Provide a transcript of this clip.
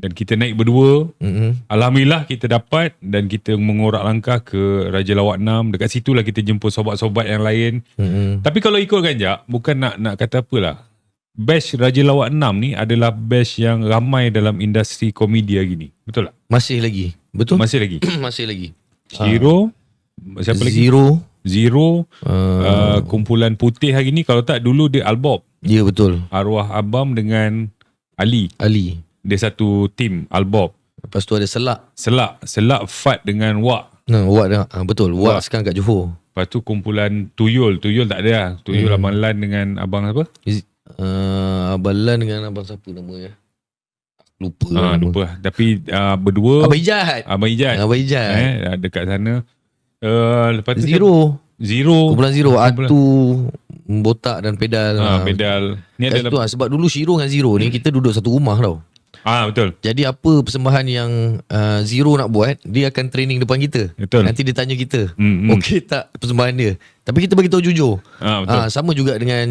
dan kita naik berdua. Mm-mm. Alhamdulillah kita dapat dan kita mengorak langkah ke Raja Lawak 6. Dekat situlah kita jumpa sobat-sobat yang lain. Mm-mm. Tapi kalau ikutkan jak, bukan nak nak kata apalah. Batch Raja Lawak 6 ni adalah batch yang ramai dalam industri komedi hari ni. Betul tak? Masih lagi. Betul? Masih lagi. Masih lagi. Zero. Siapa lagi? Zero. Zero. Uh, Uh, kumpulan putih hari ni kalau tak dulu dia Albob. ya betul. Arwah Abam dengan Ali. Ali. Dia satu tim Albob. Lepas tu ada Selak. Selak. Selak Fat dengan Wak. Nah, Wak dah. Ah, betul. Wak, Wak. sekarang kat Johor. Lepas tu kumpulan Tuyul. Tuyul tak ada lah. Tuyul Hmm. Abang Lan dengan Abang apa? Is- Uh, Abang Lan dengan Abang siapa nama ya? Lupa. Ah, nama. lupa. Tapi uh, berdua. Abang Ijat. Abang Ijat. Abang Ijat. eh, dekat sana. Uh, lepas tu Zero. Zero. Kumpulan Zero. Kumpulan- Atu, botak dan pedal. Ah, Ah, pedal. Ni Kat adalah situ lah. Sebab dulu Shiro dengan Zero ni kita duduk satu rumah tau. Ah betul. Jadi apa persembahan yang uh, Zero nak buat, dia akan training depan kita. Betul. Nanti dia tanya kita, Hmm, hmm. okey tak persembahan dia. Tapi kita bagi tahu jujur. Ah betul. Ah, sama juga dengan